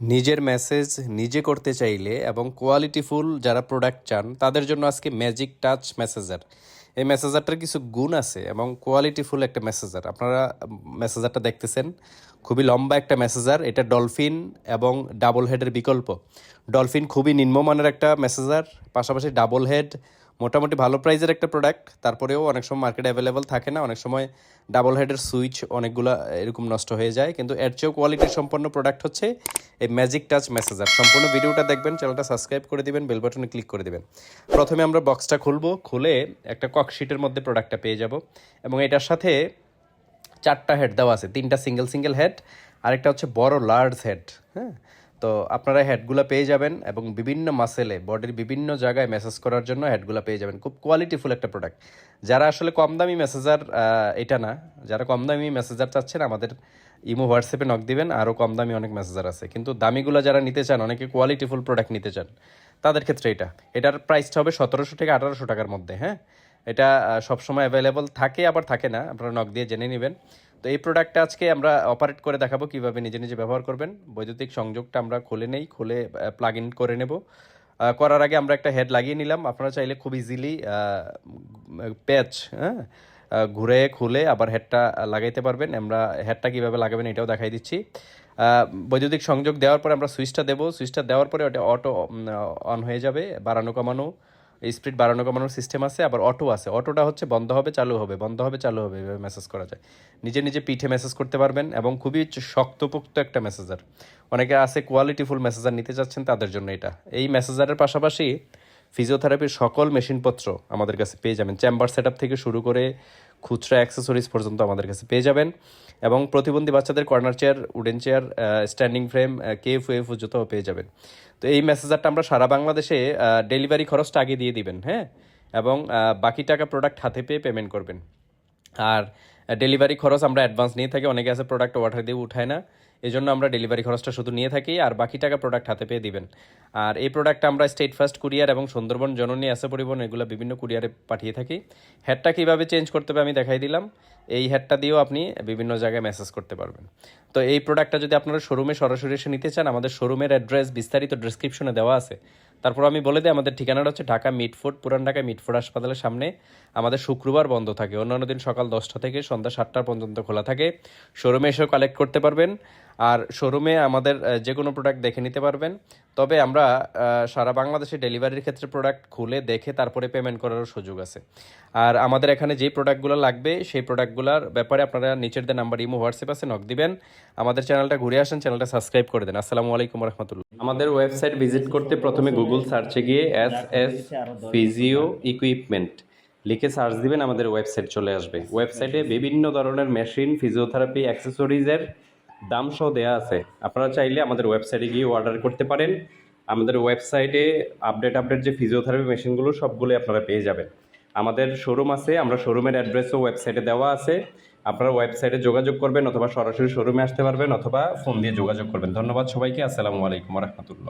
নিজের মেসেজ নিজে করতে চাইলে এবং কোয়ালিটিফুল যারা প্রোডাক্ট চান, তাদের জন্য আজকে ম্যাজিক টাচ মেসেজার এই মেসেজারটার কিছু গুণ আছে এবং কোয়ালিটিফুল একটা মেসেজার আপনারা মেসেজারটা দেখতেছেন, খুবই লম্বা একটা মেসেজার এটা ডলফিন এবং ডাবল হেডের বিকল্প। ডলফিন খুবই নিম্নমানের একটা মেসেজার পাশাপাশি ডাবল হেড মোটামুটি ভালো প্রাইজের একটা প্রোডাক্ট তারপরেও অনেক সময় মার্কেটে অ্যাভেলেবল থাকে না, অনেক সময় ডাবল হেডের সুইচ অনেকগুলো এরকম নষ্ট হয়ে যায়। কিন্তু এর চেয়েও কোয়ালিটি সম্পন্ন প্রোডাক্ট হচ্ছে এই ম্যাজিক টাচ মেসেজার সম্পূর্ণ ভিডিওটা দেখবেন চ্যানেলটা সাবস্ক্রাইব করে দিবেন বেল বাটনে ক্লিক করে দিবেন। প্রথমে আমরা বক্সটা খুলবো, খুলে একটা ককশিটের মধ্যে প্রোডাক্টটা পেয়ে যাব। এবং এটার সাথে চারটা হেড দেওয়া আছে, তিনটা সিঙ্গেল সিঙ্গেল হেড আরেকটা হচ্ছে বড় লার্জ হেড হ্যাঁ? তো আপনারা হেডগুলো পেয়ে যাবেন এবং বিভিন্ন মাসেলে বডির বিভিন্ন জায়গায় মেসেজ করার জন্য হেডগুলো পেয়ে যাবেন। খুব কোয়ালিটিফুল একটা প্রোডাক্ট যারা আসলে কম দামি মেসেজার এটা না, যারা কম দামি মেসেজার চাচ্ছেন, আমাদের ইমো হোয়াটসঅ্যাপে নক দিবেন, আরও কম দামি অনেক মেসেজার আছে। কিন্তু দামিগুলো যারা নিতে চান, অনেকে কোয়ালিটিফুল প্রোডাক্ট নিতে চান, তাদের ক্ষেত্রে এটা। এটার প্রাইসটা হবে সতেরোশো থেকে আঠারোশো টাকার মধ্যে হ্যাঁ? এটা সবসময় অ্যাভেলেবল থাকে, আবার থাকে না। আপনারা নক দিয়ে জেনে নেবেন। তো এই প্রোডাক্টটা আজকে আমরা অপারেট করে দেখাবো কীভাবে নিজে নিজে ব্যবহার করবেন। বৈদ্যুতিক সংযোগটা আমরা খুলে নেই, খুলে প্লাগ ইন করে নেব। করার আগে আমরা একটা হেড লাগিয়ে নিলাম। আপনারা চাইলে খুব ইজিলি প্যাচ হ্যাঁ ঘুরে, খুলে আবার হেডটা লাগাইতে পারবেন। আমরা হেডটা কীভাবে লাগাবেন এটাও দেখাই দিচ্ছি। বৈদ্যুতিক সংযোগ দেওয়ার পরে আমরা সুইচটা দেবো। সুইচটা দেওয়ার পরে ওটা অটো অন হয়ে যাবে বাড়ানো কমানো স্পিড বাড়ানো কমানোর সিস্টেম আছে, আবার অটো আছে। অটোটা হচ্ছে বন্ধ হবে, চালু হবে। বন্ধ হবে, চালু হবে, এভাবে মেসেজ করা যায়। নিজে নিজে পিঠে মেসেজ করতে পারবেন এবং খুবই শক্তপোক্ত একটা মেসেজার অনেকে আছে কোয়ালিটিফুল মেসেজার নিতে চাচ্ছেন তাদের জন্য এটা। এই মেসেজারের পাশাপাশি ফিজিওথেরাপির সকল মেশিনপত্র আমাদের কাছে পেয়ে যাবেন। চেম্বার সেট থেকে শুরু করে খুচরা অ্যাক্সেসরিজ পর্যন্ত আমাদের কাছে পেয়ে যাবেন। এবং প্রতিবন্ধী বাচ্চাদের corner chair, wooden chair standing frame KAFO AFO জুতোও পেয়ে যাবেন। তো এই মেসেজারটা আমরা সারা বাংলাদেশে ডেলিভারি খরচটা আগে দিয়ে দিবেন হ্যাঁ? এবং বাকি টাকা প্রোডাক্ট হাতে পেয়ে পেমেন্ট করবেন। আর ডেলিভারি খরচ আমরা অ্যাডভান্স নিয়ে থাকি, অনেকে আছে প্রোডাক্ট অর্ডার দিয়ে উঠায় না। এই জন্য আমরা ডেলিভারি খরচটা শুধু নিয়ে থাকি আর বাকি টাকা প্রোডাক্ট হাতে পেয়ে দিবেন। আর এই প্রোডাক্ট আমরা স্টেট ফার্স্ট কুরিয়ার এবং সুন্দরবন জননী আসে পরিবহন, এগুলো বিভিন্ন কুরিয়ারে পাঠিয়ে থাকি। হেডটা কীভাবে চেঞ্জ করতে হবে আমি দেখাই দিলাম। এই হেডটা দিয়েও আপনি বিভিন্ন জায়গায় মেসেজ করতে পারবেন। তো এই প্রোডাক্টটা যদি আপনারা শোরুমে সরাসরি এসে নিতে চান, আমাদের শোরুমের অ্যাড্রেস বিস্তারিত ডিসক্রিপশনে দেওয়া আছে। তারপর আমি বলে দিই, আমাদের ঠিকানাটা হচ্ছে ঢাকা মিটফুড পুরান ঢাকা মিটফুড হাসপাতালের সামনে। আমাদের শুক্রবার বন্ধ থাকে। অন্যান্য দিন সকাল দশটা থেকে সন্ধ্যা সাতটা পর্যন্ত খোলা থাকে। শোরুমে এসেও কালেক্ট করতে পারবেন। আর শোরুমে আমাদের যে কোনো প্রোডাক্ট দেখে নিতে পারবেন। তবে আমরা সারা বাংলাদেশে ডেলিভারির ক্ষেত্রে প্রোডাক্ট খুলে দেখে তারপরে পেমেন্ট করারও সুযোগ আছে। আর আমাদের এখানে যেই প্রোডাক্টগুলো লাগবে, সেই প্রোডাক্টগুলোর ব্যাপারে আপনারা নিচের যে নাম্বার ইমো, হোয়াটসঅ্যাপ আছে নক দিবেন। আমাদের চ্যানেলটা ঘুরে আসেন চ্যানেলটা সাবস্ক্রাইব করে দেন। আসসালামু আলাইকুম রহমতুল্লাহ। আমাদের ওয়েবসাইট ভিজিট করতে প্রথমে গুগল সার্চে গিয়ে এস এস ফিজিও ইকুইপমেন্ট লিখে সার্চ দিবেন, আমাদের ওয়েবসাইট চলে আসবে। ওয়েবসাইটে বিভিন্ন ধরনের মেশিন ফিজিওথেরাপি অ্যাক্সেসরিজের দাম সহ দেওয়া আছে। আপনারা চাইলে আমাদের ওয়েবসাইটে গিয়ে অর্ডার করতে পারেন। আমাদের ওয়েবসাইটে আপডেট আপডেট যে ফিজিওথেরাপি মেশিনগুলো সবগুলোই আপনারা পেয়ে যাবেন। আমাদের শোরুম আছে, আমরা শোরুমের অ্যাড্রেসও ওয়েবসাইটে দেওয়া আছে। আপনারা ওয়েবসাইটে যোগাযোগ করবেন অথবা সরাসরি শোরুমে আসতে পারবেন অথবা ফোন দিয়ে যোগাযোগ করবেন। ধন্যবাদ সবাইকে, আসসালামু আলাইকুম রহমতুল্লাহ।